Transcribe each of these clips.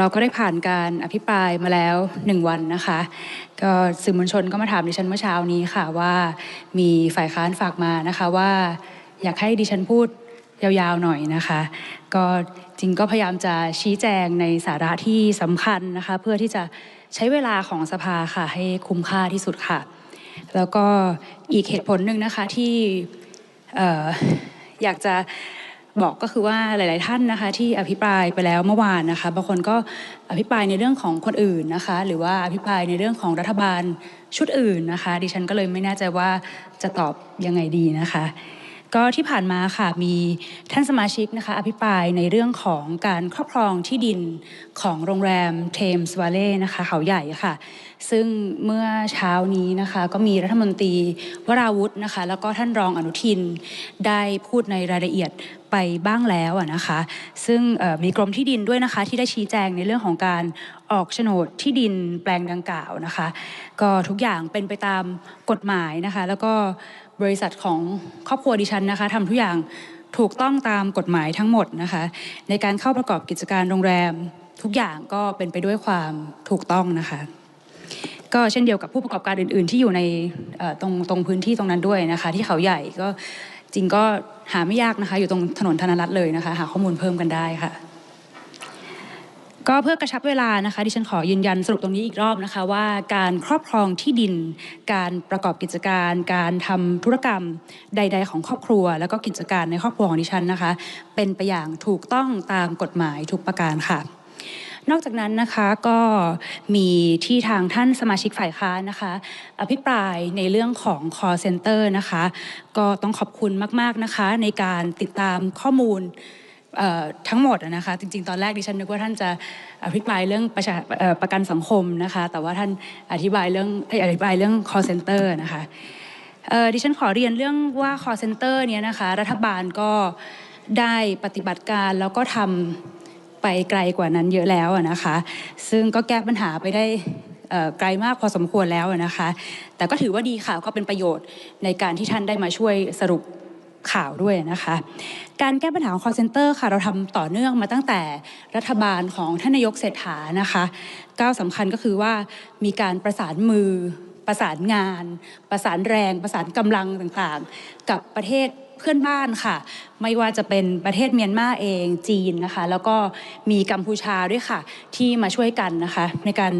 เราก็ได้ผ่านการอภิปรายมาแล้วหนึ่งวันนะคะ ก็สื่อมวลชนก็มาถามดิฉันเมื่อเช้านี้ค่ะว่ามีฝ่ายค้านฝากมานะคะว่า อยากให้ดิฉันพูดยาวๆหน่อยนะคะ ก็จริงก็พยายามจะชี้แจงในสาระที่สำคัญนะคะ เพื่อที่จะใช้เวลาของสภาค่ะให้คุ้มค่าที่สุดค่ะ แล้วก็อีกเหตุผลหนึ่งนะคะที่อออยากจะ บอกก็คือว่าหลาย ๆ ท่านนะคะ ที่อภิปรายไปแล้วเมื่อวานนะคะบางคนก็อภิปรายในเรื่องของคนอื่นนะคะ หรือว่าอภิปรายในเรื่องของรัฐบาลชุดอื่นนะคะ ดิฉันก็เลยไม่แน่ใจว่าจะตอบยังไงดีนะคะก็ที่ผ่านมาค่ะมีท่านสมาชิกนะคะอภิปรายในเรื่องของการครอบครองที่ดินของโรงแรมเทมส์วาเล่นะคะเขาใหญ่ค่ะ ซึ่งเมื่อเช้านี้นะคะก็มีรัฐมนตรีวราวุธนะคะแล้วก็ท่านรองอนุทินได้พูดในรายละเอียด ไปบ้างแล้วนะคะ ซึ่งมีกรมที่ดินด้วยนะคะ ที่ได้ชี้แจงในเรื่องของการออกโฉนดที่ดินแปลงดังกล่าวนะคะ ก็ทุกอย่างเป็นไปตามกฎหมายนะคะ แล้วก็บริษัทของครอบครัวดิฉันนะคะทำทุกอย่างถูกต้องตามกฎหมายทั้งหมดนะคะ ในการเข้าประกอบกิจการโรงแรม ทุกอย่างก็เป็นไปด้วยความถูกต้องนะคะ ก็เช่นเดียวกับผู้ประกอบการอื่น ๆ ที่อยู่ในตรงตรงพื้นที่ตรงนั้นด้วยนะคะ ที่เขาใหญ่ก็ จริงก็หาไม่ยากนะคะ อยู่ตรงถนนธนรัตน์เลยนะคะ หาข้อมูลเพิ่มกันได้ค่ะ ก็เพื่อกระชับเวลานะคะ ดิฉันขอยืนยันสรุปตรงนี้อีกรอบนะคะ ว่าการครอบครองที่ดิน การประกอบกิจการ การทำธุรกรรมใด ๆ ของครอบครัว แล้วก็กิจการในครอบครัวของดิฉันนะคะ เป็นไปอย่างถูกต้องตามกฎหมายทุกประการค่ะ นอกจากนั้นนะคะก็มีที่ทางท่านสมาชิกฝ่ายค้านนะคะ อภิปรายในเรื่องของ call center นะคะ ก็ต้องขอบคุณมาก ๆนะคะในการติดตามข้อมูลทั้งหมดนะคะจริงๆ ตอนแรกดิฉันนึกว่าท่านจะอภิปรายเรื่องประชาประกันสังคมนะคะ แต่ว่าท่านอธิบายเรื่องเอ้ยอธิบายเรื่อง call center นะคะดิฉันขอเรียนเรื่องว่า call center เนี่ยนะคะรัฐบาลก็ได้ปฏิบัติการแล้วก็ทำ ไปไกลกว่านั้นเยอะแล้วนะคะ ซึ่งก็แก้ปัญหาไปได้ไกลมากพอสมควรแล้วนะคะ แต่ก็ถือว่าดีค่ะก็เป็นประโยชน์ในการที่ท่านได้มาช่วยสรุปข่าวด้วยนะคะ การแก้ปัญหาของ call center ค่ะเราทำต่อเนื่องมาตั้งแต่รัฐบาลของท่านนายกเศรษฐานะคะก้าวสำคัญก็คือว่ามีการประสานมือ ประสานงาน ประสานแรง ประสานกำลังต่างๆ กับประเทศ เพื่อนบ้านค่ะ ไม่ว่าจะเป็นประเทศเมียนมาเองจีนนะคะ แล้วก็มีกัมพูชาด้วยค่ะ ที่มาช่วยกันนะคะ ในการ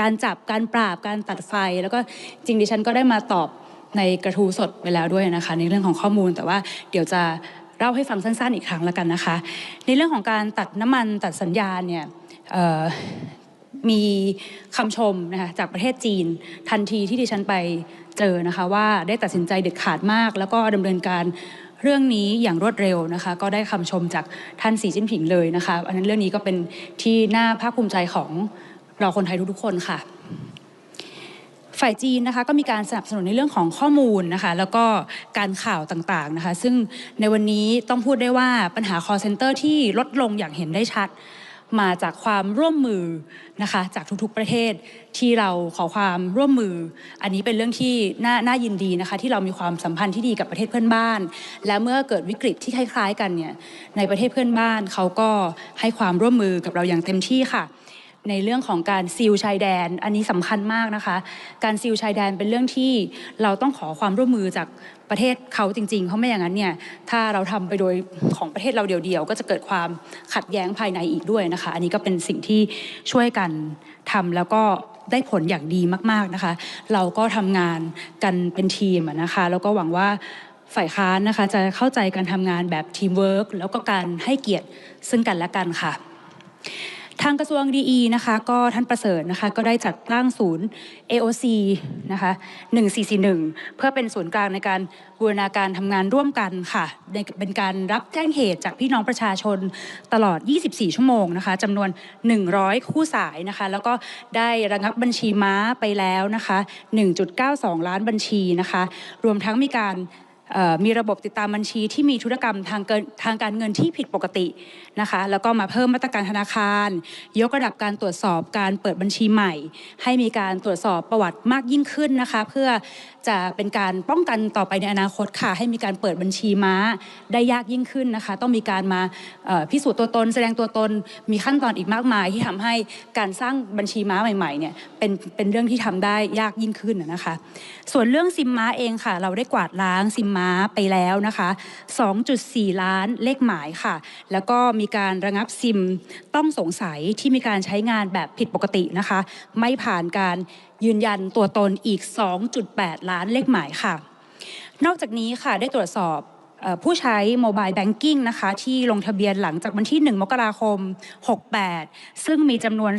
การจับการปราบการตัดไฟ แล้วก็จริงดิฉันก็ได้มาตอบในกระทู้สดไปแล้วด้วยนะคะ ในเรื่องของข้อมูลแต่ว่าเดี๋ยวจะเล่าให้ฟังสั้นๆอีกครั้งแล้วกันนะคะ ในเรื่องของการตัดน้ำมันตัดสัญญาณเนี่ยมีคำชมนะคะจากประเทศจีน ทันทีที่ดิฉันไป เจอนะคะว่าได้ตัดสินใจเด็ดขาดมาก แล้วก็ดำเนินการเรื่องนี้อย่างรวดเร็วนะคะ ก็ได้คำชมจากท่านสีจิ้นผิงเลยนะคะอันนั้นเรื่องนี้ก็เป็นที่น่าภาคภูมิใจของเราคนไทยทุกๆคนค่ะ ฝ่ายจีนนะคะก็มีการสนับสนุนในเรื่องของข้อมูลนะคะ แล้วก็การข่าวต่างๆนะคะ ซึ่งในวันนี้ต้องพูดได้ว่าปัญหา call center ที่ลดลงอย่างเห็นได้ชัด มาจากความร่วมมือนะคะจากทุกๆประเทศที่เราขอความร่วมมือ อันนี้เป็นเรื่องที่น่าน่ายินดีนะคะที่เรามีความสัมพันธ์ที่ดีกับประเทศเพื่อนบ้าน และเมื่อเกิดวิกฤตที่คล้าย ๆ กันเนี่ยในประเทศเพื่อนบ้านเขาก็ให้ความร่วมมือกับเราอย่างเต็มที่ค่ะ ในเรื่องของการซีลชายแดน อันนี้สำคัญมากนะคะ การซีลชายแดนเป็นเรื่องที่เราต้องขอความร่วมมือจากประเทศเขาจริงๆ เพราะไม่อย่างนั้นเนี่ยถ้าเราทำไปโดยของประเทศเราเดียวๆ ก็จะเกิดความขัดแย้งภายในอีกด้วยนะคะ อันนี้ก็เป็นสิ่งที่ช่วยกันทำแล้วก็ได้ผลอย่างดีมากๆนะคะ เราก็ทำงานกันเป็นทีมนะคะ แล้วก็หวังว่าฝ่ายค้านนะคะจะเข้าใจการทำงานแบบทีมเวิร์กแล้วก็การให้เกียรติซึ่งกันและกันค่ะ ทางกระทรวงดีนะคะก็ท่านประเสริฐนะคะก็ได้จัดตั้งศูนย์ AOC นะคะ1441 เพื่อเป็นศูนย์กลางในการบูรณาการทำงานร่วมกันค่ะในเป็นการรับแจ้งเหตุจากพี่น้องประชาชนตลอด 24 ชั่วโมงนะคะจำนวน 100 คู่สายนะคะแล้วก็ได้ระงับบัญชีม้าไปแล้วนะคะ 1.92 ล้านบัญชีนะคะ รวมทั้งมีการ มีระบบติดตามบัญชีที่มีธุรกรรมทางเกินทางการเงินที่ผิดปกตินะคะแล้วก็มาเพิ่มมาตรการธนาคาร ยกระดับการตรวจสอบการเปิดบัญชีใหม่ ให้มีการตรวจสอบประวัติมากยิ่งขึ้นนะคะ เพื่อจะเป็นการป้องกันต่อไปในอนาคตค่ะ ให้มีการเปิดบัญชีม้าได้ยากยิ่งขึ้นนะคะ ต้องมีการมาพิสูจน์ตัวตน แสดงตัวตนมีขั้นตอนอีกมากมาย ที่ทำให้การสร้างบัญชีม้าใหม่ๆเนี่ยเป็นเป็นเรื่องที่ทำได้ยากยิ่งขึ้นนะคะ ส่วนเรื่องซิมม้าเองค่ะ เราได้กวาดล้างซิมม้าไปแล้วนะคะ 2.4 ล้านเลขหมายค่ะ แล้วก็มีการระงับซิมต้องสงสัยที่มีการใช้งานแบบผิดปกตินะคะ ไม่ผ่านการยืนยันตัวตนอีก 2.8 ล้านเลขหมายค่ะ นอกจากนี้ค่ะได้ตรวจสอบผู้ใช้โมบายแบงกิ้งนะคะที่ลงทะเบียนหลังจากวันที่ 1 มกราคม 68 ซึ่งมีจำนวน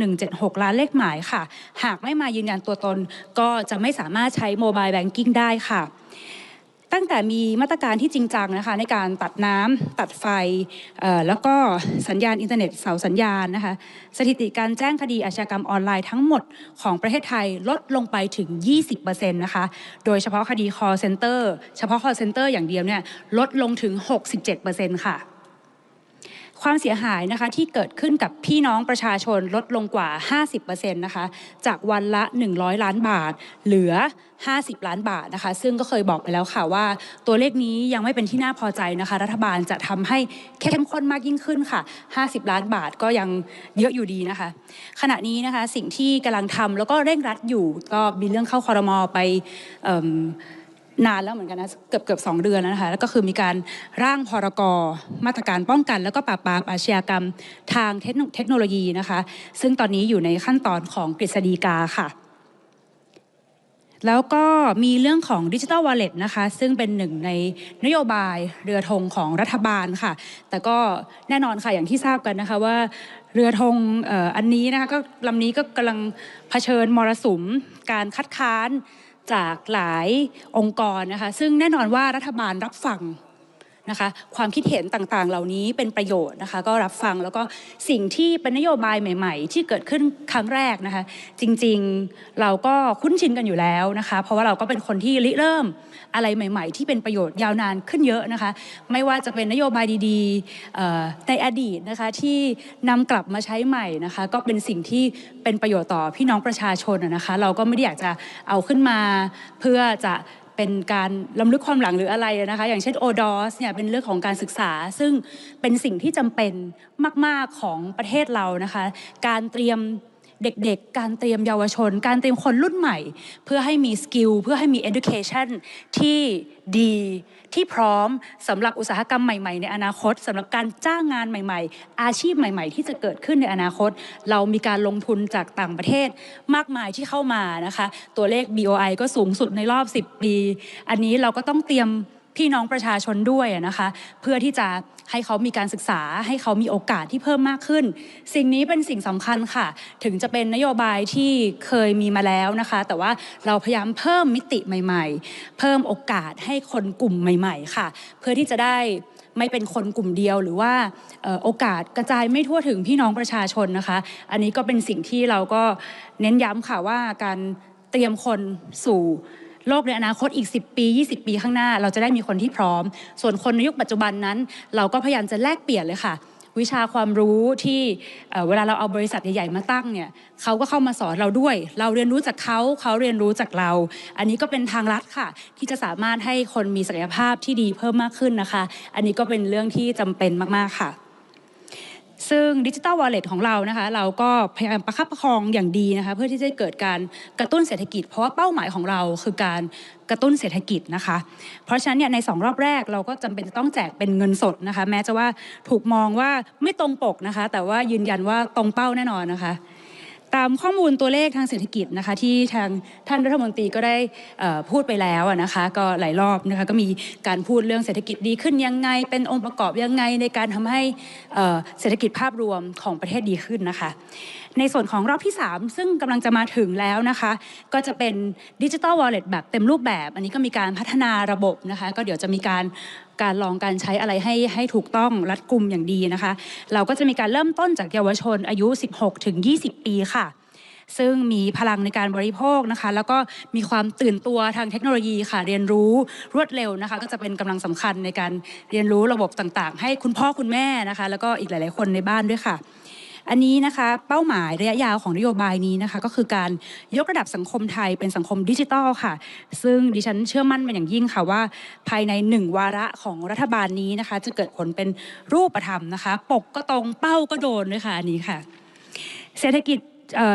3.176 ล้านเลขหมายค่ะ หากไม่มายืนยันตัวตนก็จะไม่สามารถใช้โมบายแบงกิ้งได้ค่ะ ตั้งแต่มีมาตรการที่จริงจังนะคะในการตัดน้ำตัดไฟแล้วก็สัญญาณอินเทอร์เน็ตเสาสัญญาณนะคะสถิติการแจ้งคดีอาชญากรรมออนไลน์ทั้งหมดของประเทศไทยลดลงไปถึง 20%นะคะโดยเฉพาะคดี call center เฉพาะ call center อย่างเดียวเนี่ยลดลงถึง 67%ค่ะ ความเสียหายนะคะที่เกิดขึ้นกับพี่น้องประชาชนลดลงกว่า 50%นะคะจากวันละ 100 ล้านบาท เหลือ 50 ล้านบาทนะคะ ซึ่งก็เคยบอกไปแล้วค่ะว่า ตัวเลขนี้ยังไม่เป็นที่น่าพอใจนะคะ รัฐบาลจะทำให้เข้มข้นมากยิ่งขึ้นค่ะ 50 ล้านบาทก็ยังเยอะอยู่ดีนะคะ ขณะนี้นะคะสิ่งที่กำลังทำแล้วก็เร่งรัดอยู่ก็มีเรื่องเข้าคอรมอไปอ นานแล้วเหมือนกันนะเกือบเกือบสองเดือนแล้วนะคะแล้วก็คือมีการร่างพรกมาตรการป้องกัน แล้วก็ปราบปรามอาชญากรรมทางเทคโนโลยีนะคะ ซึ่งตอนนี้อยู่ในขั้นตอนของกฤษฎีกาค่ะ แล้วก็มีเรื่องของดิจิ t a ลวอลเล็ตนะคะ ซึ่งเป็นหนึ่งในนโยบายเรือธงของรัฐบาลค่ะ แต่ก็แน่นอนค่ะอย่างที่ทราบกันนะคะว่าเรือธงอันนี้นะคะก็ลำนี้ก็กำลังเผชิญมรสุม การคัดค้าน จากหลายองค์กรนะคะซึ่งแน่นอนว่ารัฐบาลรับฟัง นะคะความคิดเห็นต่างๆ เหล่านี้เป็นประโยชน์นะคะก็รับฟังแล้วก็สิ่งที่เป็นนโยบายใหม่ ๆ ที่เกิดขึ้นครั้งแรกนะคะจริงๆเราก็คุ้นชินกันอยู่แล้วนะคะเพราะว่าเราก็เป็นคนที่ริเริ่มอะไรใหม่ ๆ ที่เป็นประโยชน์ยาวนานขึ้นเยอะนะคะไม่ว่าจะเป็นนโยบายดีๆในอดีตนะคะที่นำกลับมาใช้ใหม่นะคะก็เป็นสิ่งที่เป็นประโยชน์ต่อพี่น้องประชาชนนะคะเราก็ไม่ได้อยากจะเอาขึ้นมาเพื่อจะ เป็นการล้ำลึกความหลังหรืออะไรนะคะ อย่างเช่นโอดอสเนี่ยเป็นเรื่องของการศึกษา ซึ่งเป็นสิ่งที่จำเป็นมาก ๆของประเทศเรานะคะ การเตรียม เด็กๆ การเตรียมเยาวชน การเตรียมคนรุ่นใหม่ เพื่อให้มีสกิลเพื่อให้มี education ที่ดีที่พร้อมสำหรับอุตสาหกรรมใหม่ๆ ในอนาคตสำหรับการจ้างงานใหม่ๆ อาชีพใหม่ ๆ ที่จะเกิดขึ้นในอนาคต เรามีการลงทุนจากต่างประเทศมากมายที่เข้ามานะคะ ตัวเลข BOI ก็สูงสุดในรอบ 10 ปี อันนี้เราก็ต้องเตรียม พี่น้องประชาชนด้วยนะคะ เพื่อที่จะให้เขามีการศึกษา ให้เขามีโอกาสที่เพิ่มมากขึ้น สิ่งนี้เป็นสิ่งสำคัญค่ะ ถึงจะเป็นนโยบายที่เคยมีมาแล้วนะคะ แต่ว่าเราพยายามเพิ่มมิติใหม่ ๆ เพิ่มโอกาสให้คนกลุ่มใหม่ ๆ ค่ะ เพื่อที่จะได้ไม่เป็นคนกลุ่มเดียวหรือว่าโอกาสกระจายไม่ทั่วถึงพี่น้องประชาชนนะคะ อันนี้ก็เป็นสิ่งที่เราก็เน้นย้ำค่ะว่าการเตรียมคนสู่ โลกในอนาคตอีก 10 ปี 20 ปีข้างหน้า เราจะได้มีคนที่พร้อม ส่วนคนในยุคปัจจุบันนั้น เราก็พยายามจะแลกเปลี่ยนเลยค่ะ วิชาความรู้ที่เวลาเราเอาบริษัทใหญ่ๆมาตั้งเนี่ยเขาก็เข้ามาสอนเราด้วย เราเรียนรู้จากเขาเขาเรียนรู้จากเรา อันนี้ก็เป็นทางลัดค่ะ ที่จะสามารถให้คนมีศักยภาพที่ดีเพิ่มมากขึ้นนะคะ อันนี้ก็เป็นเรื่องที่จำเป็นมากๆค่ะ ซึ่งดิจิตอลวอลเล็ตของเรานะคะเราก็พยายามประคับประคองอย่างดีนะคะเพื่อที่จะเกิดการกระตุ้นเศรษฐกิจ เพราะว่าเป้าหมายของเราคือการกระตุ้นเศรษฐกิจนะคะ เพราะฉะนั้นเนี่ยในสองรอบแรกเราก็จำเป็นจะต้องแจกเป็นเงินสดนะคะ แม้จะว่าถูกมองว่าไม่ตรงปกนะคะ แต่ว่ายืนยันว่าตรงเป้าแน่นอนนะคะ ตามข้อมูลตัวเลขทางเศรษฐกิจนะคะที่ทางท่านรัฐมนตรีก็ได้พูดไปแล้วนะคะก็หลายรอบนะคะก็มีการพูดเรื่องเศรษฐกิจดีขึ้นยังไง เป็นองค์ประกอบยังไงในการทำให้เศรษฐกิจภาพรวมของประเทศดีขึ้นนะคะ ในส่วนของรอบที่ 3 ซึ่งกำลังจะมาถึงแล้วนะคะก็จะเป็นดิจิ t a ลวอลเล็ตแบบเต็มรูปแบบ อันนี้ก็มีการพัฒนาระบบนะคะก็เดี๋ยวจะมีการ การลองการใช้อะไรให้ให้ถูกต้องรัดกุมอย่างดีนะคะ เราก็จะมีการเริ่มต้นจากเยาวชนอายุ 16 ถึง 20 ปีค่ะ ซึ่งมีพลังในการบริโภคนะคะ แล้วก็มีความตื่นตัวทางเทคโนโลยีค่ะ เรียนรู้รวดเร็วนะคะ ก็จะเป็นกำลังสำคัญในการเรียนรู้ระบบต่างๆ ให้คุณพ่อคุณแม่นะคะ แล้วก็อีกหลาย ๆ คนในบ้านด้วยค่ะ อันนี้นะคะเป้าหมายระยะยาวของนโยบายนี้นะคะก็คือการยกระดับสังคมไทยเป็นสังคมดิจิทัลค่ะ ซึ่งดิฉันเชื่อมั่นเป็นอย่างยิ่งค่ะว่า ภายในหนึ่งวาระของรัฐบาลนี้นะคะ จะเกิดผลเป็นรูปธรรมนะคะ ปกก็ตรงเป้าก็โดนด้วยค่ะอันนี้ค่ะ เศรษฐกิจ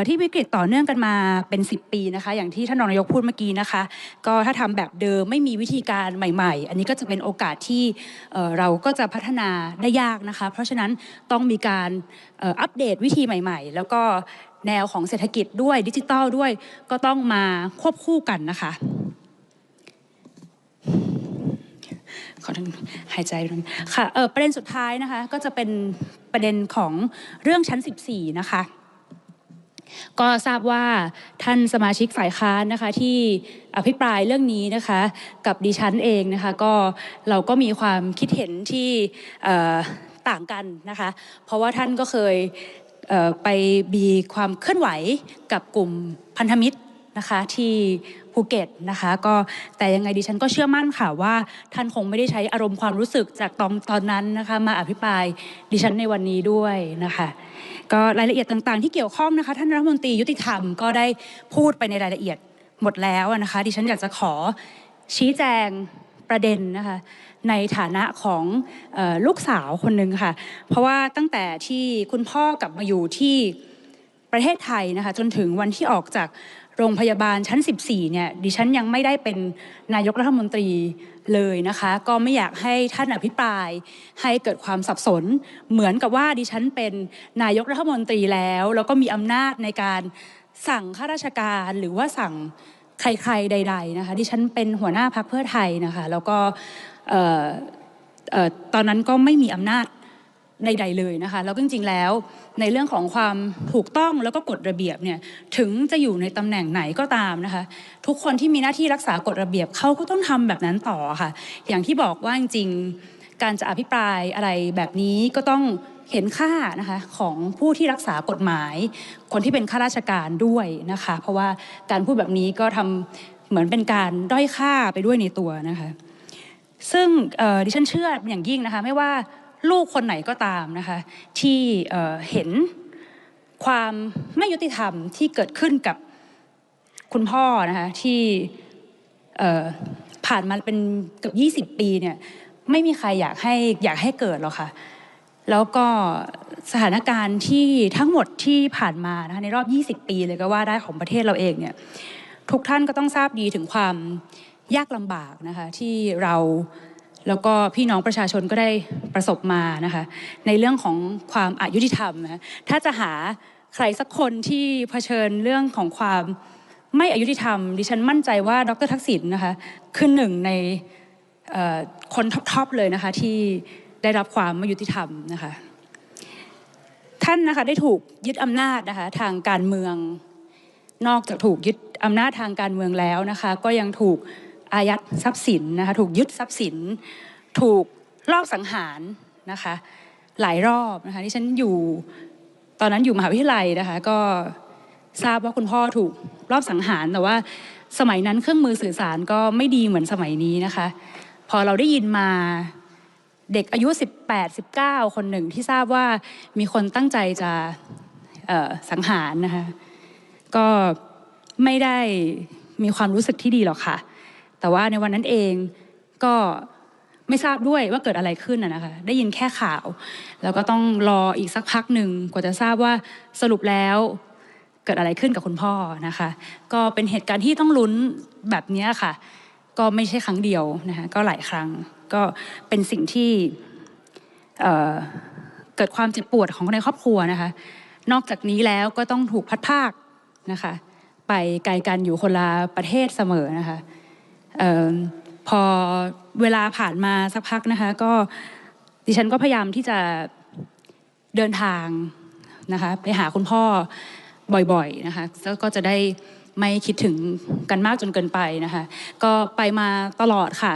ที่วิกฤตต่อเนื่องกันมาเป็น 10 ปีนะคะ อย่างที่ท่านรองนายกพูดเมื่อกี้นะคะ ก็ถ้าทำแบบเดิมไม่มีวิธีการใหม่ ๆ อันนี้ก็จะเป็นโอกาสที่เราก็จะพัฒนาได้ยากนะคะ เพราะฉะนั้นต้องมีการอัปเดตวิธีใหม่ ๆ แล้วก็แนวของเศรษฐกิจด้วยดิจิทัลด้วยก็ต้องมาควบคู่กันนะคะขอทางหายใจด้วยค่ะประเด็นสุดท้ายนะคะ ก็จะเป็นประเด็นของเรื่องชั้น 14 นะคะ ก็ทราบว่าท่านสมาชิกฝ่ายค้านนะคะที่อภิปรายเรื่องนี้นะคะกับดิฉันเองนะคะก็เราก็มีความคิดเห็นที่ต่างกันนะคะ เพราะว่าท่านก็เคยไปมีความเคลื่อนไหวกับกลุ่มพันธมิตร นะคะที่ภูเก็ตนะคะก็แต่ยังไงดิฉันก็เชื่อมั่นค่ะว่าท่านคงไม่ได้ใช้อารมณ์ความรู้สึกจากตอนตอนนั้นนะคะมาอภิปรายดิฉันในวันนี้ด้วยนะคะก็รายละเอียดต่างๆ ที่เกี่ยวข้องนะคะท่านรัฐมนตรียุติธรรมก็ได้พูดไปในรายละเอียดหมดแล้วนะคะดิฉันอยากจะขอชี้แจงประเด็นนะคะในฐานะของออลูกสาวคนหนึ่งค่ะ เพราะว่าตั้งแต่ที่คุณพ่อกลับมาอยู่ที่ประเทศไทยนะคะจนถึงวันที่ออกจาก โรงพยาบาลชั้น 14 เนี่ยดิฉันยังไม่ได้เป็นนายกรัฐมนตรีเลยนะคะ ก็ไม่อยากให้ท่านอภิปราย ให้เกิดความสับสน เหมือนกับว่าดิฉันเป็นนายกรัฐมนตรีแล้ว แล้วก็มีอำนาจในการสั่งข้าราชการหรือว่าสั่งใครๆใด ๆ นะคะดิฉันเป็นหัวหน้าพักเพื่อไทยนะคะ แล้วก็ตอนนั้นก็ไม่มีอำนาจใด ๆ เลยนะคะ แล้วจริงๆแล้ว ในเรื่องของความถูกต้องแล้วก็กฎระเบียบเนี่ยถึงจะอยู่ในตำแหน่งไหนก็ตามนะคะ ทุกคนที่มีหน้าที่รักษากฎระเบียบเขาก็ต้องทำแบบนั้นต่อค่ะ อย่างที่บอกว่าจริงการจะอภิปรายอะไรแบบนี้ก็ต้องเห็นค่านะคะของผู้ที่รักษากฎหมาย คนที่เป็นข้าราชการด้วยนะคะ เพราะว่าการพูดแบบนี้ก็ทำเหมือนเป็นการด้อยค่าไปด้วยในตัวนะคะ ซึ่งดิฉันเชื่ออย่างยิ่งนะคะ ไม่ว่า ลูกคนไหนก็ตามนะคะที่เห็นความไม่ยุติธรรมที่เกิดขึ้นกับคุณพ่อนะคะที่ผ่านมาเป็นเกือบ20 ปีเนี่ยไม่มีใครอยากให้อยากให้เกิดหรอกค่ะแล้วก็สถานการณ์ที่ทั้งหมดที่ผ่านมานะคะในรอบ 20 ปีเลยก็ว่าได้ของประเทศเราเองเนี่ยทุกท่านก็ต้องทราบดีถึงความยากลำบากนะคะที่เรา แล้วก็พี่น้องประชาชนก็ได้ประสบมานะคะในเรื่องของความอายุติธรรมนะถ้าจะหาใครสักคนที่เผชิญเรื่องของความไม่อายุติธรรม ดิฉันมั่นใจว่าดรทักษิณนะคะคือหนึ่งในคนท็อปๆเลยนะคะที่ได้รับความไม่ยุติธรรมนะคะท่านนะคะได้ถูกยึดอำนาจนะคะทางการเมือง นอกจากถูกยึดอำนาจทางการเมืองแล้วนะคะก็ยังถูก อายัดทรัพย์สินนะคะถูกยึดทรัพย์สิน ถูกลอบสังหารนะคะหลายรอบนะคะที่ฉันอยู่ตอนนั้นอยู่มหาวิทยาลัยนะคะก็ทราบว่าคุณพ่อถูกรอบสังหารแต่ว่าสมัยนั้นเครื่องมือสื่อสารก็ไม่ดีเหมือนสมัยนี้นะคะ พอเราได้ยินมาเด็กอายุ 18 19 คนหนึ่งที่ทราบว่ามีคนตั้งใจจะสังหารนะคะก็ไม่ได้มีความรู้สึกที่ดีหรอกค่ะ แต่ว่าในวันนั้นเองก็ไม่ทราบด้วยว่าเกิดอะไรขึ้นนะนะคะ ได้ยินแค่ข่าว แล้วก็ต้องรออีกสักพักหนึ่งกว่าจะทราบว่าสรุปแล้วเกิดอะไรขึ้นกับคุณพ่อนะคะ ก็เป็นเหตุการณ์ที่ต้องลุ้นแบบนี้ค่ะ ก็ไม่ใช่ครั้งเดียวนะคะก็หลายครั้งก็เป็นสิ่งที่เเกิดความเจ็บปวดของคนในครอบครัวนะคะ นอกจากนี้แล้วก็ต้องถูกพัดภาคนะคะ ไปไกลกันอยู่คนละประเทศเสมอนะคะ พอเวลาผ่านมาสักพักนะคะก็ดิฉันก็พยายามที่จะเดินทางนะคะไปหาคุณพ่อบ่อยๆนะคะแล้วก็จะได้ไม่คิดถึงกันมากจนเกินไปนะคะ ก็ไปมาตลอดค่ะ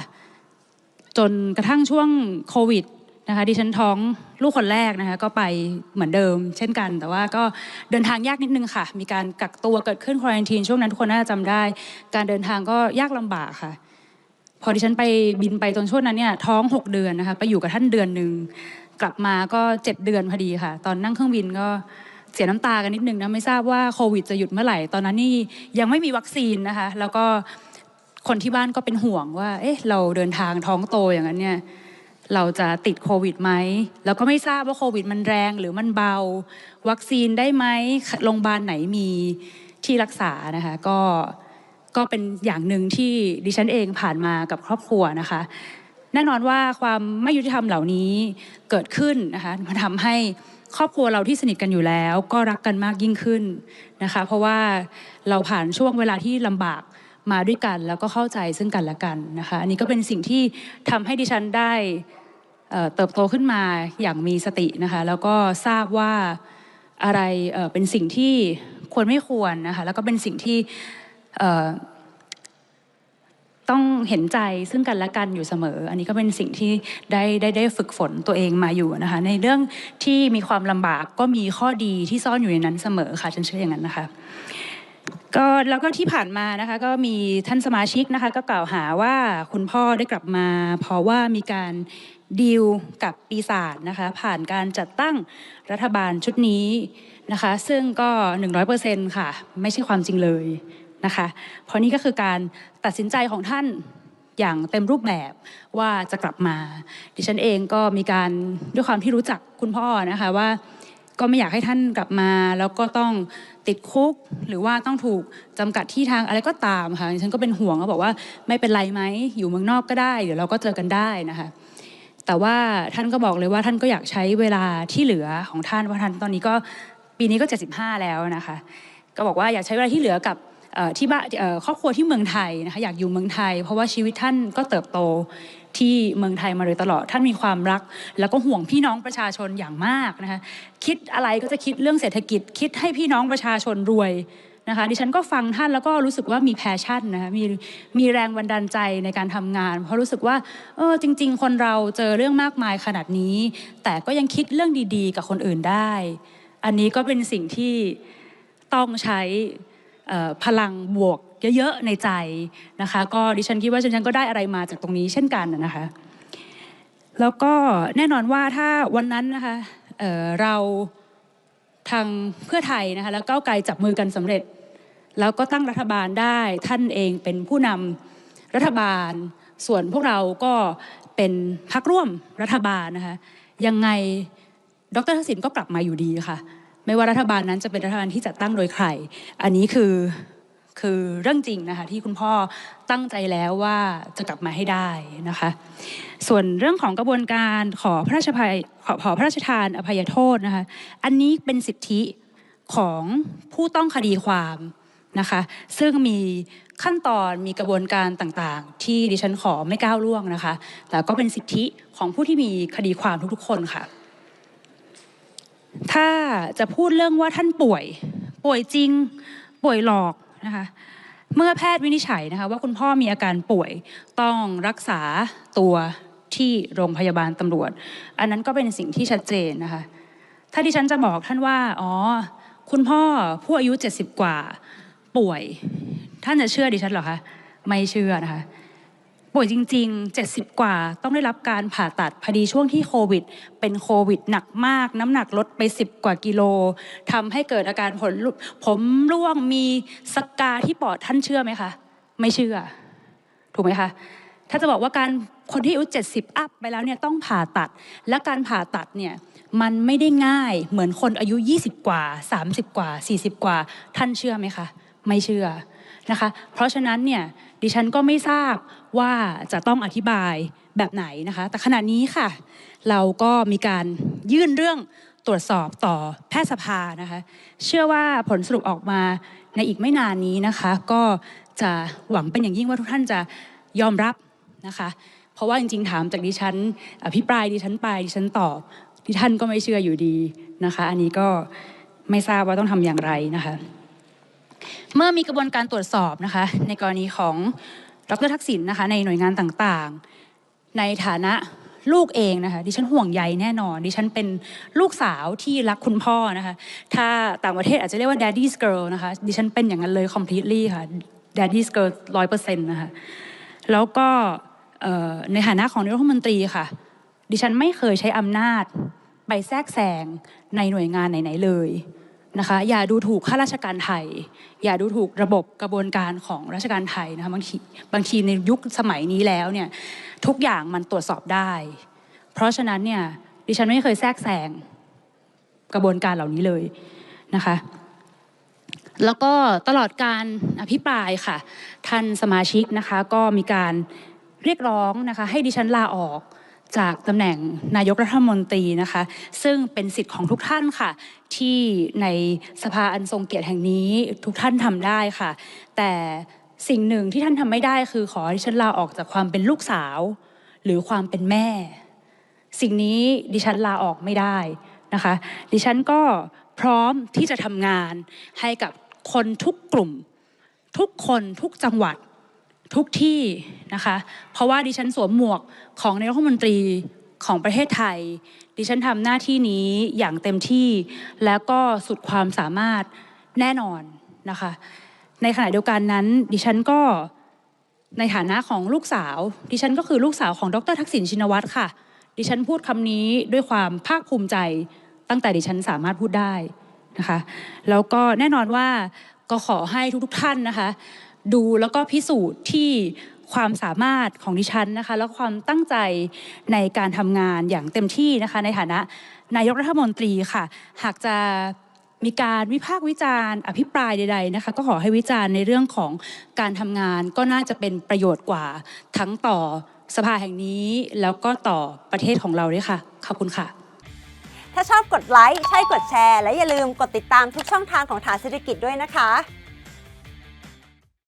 จนกระทั่งช่วงโควิด นะคะดิฉันท้องลูกคนแรกนะคะก็ไปเหมือนเดิม เช่นกัน แต่ว่าก็เดินทางยากนิดนึงค่ะ มีการกักตัวเกิดขึ้นควอนทีนช่วงนั้นทุกคนน่าจะจำได้ การเดินทางก็ยากลำบากค่ะ พอดิฉันไปบินไปตอนช่วงนั้นเนี่ยท้อง 6 เดือนนะคะไปอยู่กับท่านเดือนหนึ่งกลับมาก็ 7 เดือนพอดีค่ะ ตอนนั่งเครื่องบินก็เสียน้ำตากันนิดนึงนะไม่ทราบว่าโควิดจะหยุดเมื่อไหร่ตอนนั้นนี่ยังไม่มีวัคซีนนะคะ แล้วก็คนที่บ้านก็เป็นห่วงว่า เอ๊ะเราเดินทางท้องโตอย่างนั้นเนี่ย เราจะติดโควิดไหมแล้วก็ไม่ทราบว่าโควิดมันแรงหรือมันเบา วัคซีนได้ไหมโรงพยาบาลไหนมีที่รักษานะคะก็ก็เป็นอย่างหนึ่งที่ดิฉันเองผ่านมากับครอบครัวนะคะ แน่นอนว่าความไม่ยุติธรรมเหล่านี้เกิดขึ้นนะคะมันทำให้ครอบครัวเราที่สนิทกันอยู่แล้ว ก็รักกันมากยิ่งขึ้นนะคะ เพราะว่าเราผ่านช่วงเวลาที่ลำบาก มาด้วยกัน แล้วก็เข้าใจซึ่งกันและกันนะคะอันนี้ก็เป็นสิ่งที่ทำให้ดิฉันได้เติบโตขึ้นมาอย่างมีสตินะคะแล้วก็ทราบว่าอะไรเป็นสิ่งที่ควรไม่ควรนะคะแล้วก็เป็นสิ่งที่ต้องเห็นใจซึ่งกันและกันอยู่เสมอ อันนี้ก็เป็นสิ่งที่ได้ได้ได้ฝึกฝนตัวเองมาอยู่นะคะ ในเรื่องที่มีความลำบากก็มีข้อดีที่ซ่อนอยู่ในนั้นเสมอค่ะฉันเชื่ออย่างนั้นนะคะ ก็แล้วก็ที่ผ่านมานะคะก็มีท่านสมาชิกนะคะก็กล่าวหาว่าคุณพ่อได้กลับมา เพราะว่ามีการดีลกับปีศาจนะคะผ่านการจัดตั้งรัฐบาลชุดนี้นะคะซึ่งก็ 100%ค่ะ ไม่ใช่ความจริงเลยนะคะเพราะนี่ก็คือการตัดสินใจของท่านอย่างเต็มรูปแบบว่าจะกลับมา ดิฉันเองก็มีการด้วยความที่รู้จักคุณพ่อนะคะว่า ก็ไม่อยากให้ท่านกลับมา แล้วก็ต้องติดคุก หรือว่าต้องถูกจำกัดที่ทางอะไรก็ตามค่ะฉันก็เป็นห่วงก็บอกว่าไม่เป็นไรไหมอยู่เมืองนอกก็ได้ เดี๋ยวเราก็เจอกันได้นะคะแต่ว่าท่านก็บอกเลยว่าท่านก็อยากใช้เวลาที่เหลือของท่านเพราะท่านตอนนี้ก็ปีนี้ก็ 75 แล้วนะคะ ก็บอกว่าอยากใช้เวลาที่เหลือกับที่บ้านครอบครัวที่เมืองไทยนะคะอยากอยู่เมืองไทย เพราะว่าชีวิตท่านก็เติบโต ที่เมืองไทยมาโดยตลอด ท่านมีความรัก แล้วก็ห่วงพี่น้องประชาชนอย่างมากนะคะคิดอะไรก็จะคิดเรื่องเศรษฐกิจ คิดให้พี่น้องประชาชนรวยนะคะดิฉันก็ฟังท่านแล้วก็รู้สึกว่ามีแพชชั่นนะคะมีมีแรงบันดาลใจในการทำงาน เพราะรู้สึกว่าเออจริง ๆ คนเราเจอเรื่องมากมายขนาดนี้ แต่ก็ยังคิดเรื่องดีๆ กับคนอื่นได้ อันนี้ก็เป็นสิ่งที่ต้องใช้พลังบวก เยอะๆในใจนะคะ ก็ดิฉันคิดว่าดิฉันก็ได้อะไรมาจากตรงนี้เช่นกันนะคะ แล้วก็แน่นอนว่าถ้าวันนั้นนะคะเเราทางเพื่อไทยนะคะแล้วก้าวไกลจับมือกันสำเร็จ แล้วก็ตั้งรัฐบาลได้ท่านเองเป็นผู้นำรัฐบาล ส่วนพวกเราก็เป็นพักร่วมรัฐบาลนะคะยังไงดรทักษิณก็กลับมาอยู่ดีค่ะ ไม่ว่ารัฐบาลนั้นจะเป็นรัฐบาลที่จัดตั้งโดยใคร อันนี้คือ คือเรื่องจริงนะคะที่คุณพ่อตั้งใจแล้วว่าจะกลับมาให้ได้นะคะ ส่วนเรื่องของกระบวนการขอพระราชภัยขอขอพระราชทานอภัยโทษนะคะอันนี้เป็นสิทธิของผู้ต้องคดีความนะคะซึ่งมีขั้นตอนมีกระบวนการต่างๆ ที่ดิฉันขอไม่ก้าวล่วงนะคะ แต่ก็เป็นสิทธิของผู้ที่มีคดีความทุกๆคนค่ะ ถ้าจะพูดเรื่องว่าท่านป่วย ป่วยจริง ป่วยหลอก นะคะเมื่อแพทย์วินิจฉัยนะคะว่าคุณพ่อมีอาการป่วยต้องรักษาตัวที่โรงพยาบาลตำรวจ อันนั้นก็เป็นสิ่งที่ชัดเจนนะคะถ้าดิฉันจะบอกท่านว่าอ๋อคุณพ่อผู้อายุ 70 กว่าป่วย ท่านจะเชื่อดิฉันเหรอคะไม่เชื่อนะคะ ป่วยจริง ๆ 70 กว่าต้องได้รับการผ่าตัดพอดีช่วงที่โควิด เป็นโควิดหนักมาก น้ำหนักลดไป 10 กว่ากิโลทำให้เกิดอาการผลผมร่วงมีสกาที่ปอดท่านเชื่อไหมคะ ไม่เชื่อ ถูกไหมคะถ้าจะบอกว่าการคนที่อายุ70 อัพไปแล้วเนี่ยต้องผ่าตัด และการผ่าตัดเนี่ยมันไม่ได้ง่ายเหมือนคนอายุ 20 กว่า 30 กว่า 40 กว่า ท่านเชื่อไหมคะ ไม่เชื่อนะคะ เพราะฉะนั้นเนี่ยดิฉันก็ไม่ทราบ ว่าจะต้องอธิบายแบบไหนนะคะ แต่ขณะนี้ค่ะ เราก็มีการยื่นเรื่องตรวจสอบต่อแพทยสภานะคะ เชื่อว่าผลสรุปออกมาในอีกไม่นานนี้นะคะ ก็จะหวังเป็นอย่างยิ่งว่าทุกท่านจะยอมรับนะคะ เพราะว่าจริงๆถามจากดิฉันอภิปรายดิฉันไปดิฉันตอบดิท่านก็ไม่เชื่ออยู่ดีนะคะ อันนี้ก็ไม่ทราบว่าต้องทำอย่างไรนะคะ เมื่อมีกระบวนการตรวจสอบนะคะ ในกรณีของ ดรทักษิณนะคะในหน่วยงานต่างๆ ในฐานะลูกเองนะคะดิฉันห่วงใยแน่นอน ดิฉันเป็นลูกสาวที่รักคุณพ่อนะคะถ้าต่างประเทศอาจจะเรียกว่า daddy's girl นะคะดิฉันเป็นอย่างนั้นเลย completely ค่ะ daddy's girl ร้อยเปอร์เซ็นต์นะคะแล้วก็ในฐานะของนายกรัฐมนตรีค่ะ ดิฉันไม่เคยใช้อำนาจไปแทรกแซงในหน่วยงานไหน ๆ เลย นะคะอย่าดูถูกข้าราชการไทย อย่าดูถูกระบบกระบวนการของราชการไทยนะคะบางทีบางทีในยุคสมัยนี้แล้วเนี่ยทุกอย่างมันตรวจสอบได้ เพราะฉะนั้นเนี่ยดิฉันไม่เคยแทรกแซงกระบวนการเหล่านี้เลยนะคะแล้วก็ตลอดการอภิปรายค่ะท่านสมาชิกนะคะก็มีการเรียกร้องนะคะให้ดิฉันลาออก จากตำแหน่งนายกรัฐมนตรีนะคะ ซึ่งเป็นสิทธิ์ของทุกท่านค่ะ ที่ในสภาอันทรงเกียรติแห่งนี้ทุกท่านทำได้ค่ะ แต่สิ่งหนึ่งที่ท่านทำไม่ได้คือขอให้ดิฉันลาออกจากความเป็นลูกสาว หรือความเป็นแม่ สิ่งนี้ดิฉันลาออกไม่ได้นะคะ ดิฉันก็พร้อมที่จะทำงานให้กับคนทุกกลุ่ม ทุกคนทุกจังหวัด ทุกที่นะคะ เพราะว่าดิฉันสวมหมวกของนายรัฐมนตรีของประเทศไทย ดิฉันทำหน้าที่นี้อย่างเต็มที่แล้วก็สุดความสามารถแน่นอนนะคะ ในขณะเดียวกันนั้น ดิฉันก็ในฐานะของลูกสาว ดิฉันก็คือลูกสาวของดรทักษิณชินวัตรค่ะ ดิฉันพูดคำนี้ด้วยความภาคภูมิใจตั้งแต่ดิฉันสามารถพูดได้นะคะ แล้วก็แน่นอนว่าก็ขอให้ทุกๆท่านนะคะ ดูแล้วก็พิสูจน์ที่ความสามารถของดิฉันนะคะแล้วความตั้งใจในการทำงานอย่างเต็มที่นะคะในฐานะนายกรัฐมนตรีค่ะ หากจะมีการวิพากษ์วิจารณ์ อภิปรายใดๆนะคะก็ขอให้วิจารณ์ในเรื่องของการทำงานก็น่าจะเป็นประโยชน์กว่าทั้งต่อสภาแห่งนี้แล้วก็ต่อประเทศของเราด้วยค่ะ ขอบคุณค่ะ ถ้าชอบกดไลค์ใช่กดแชร์ และอย่าลืมกดติดตามทุกช่องทางของฐานเศรษฐกิจด้วยนะคะ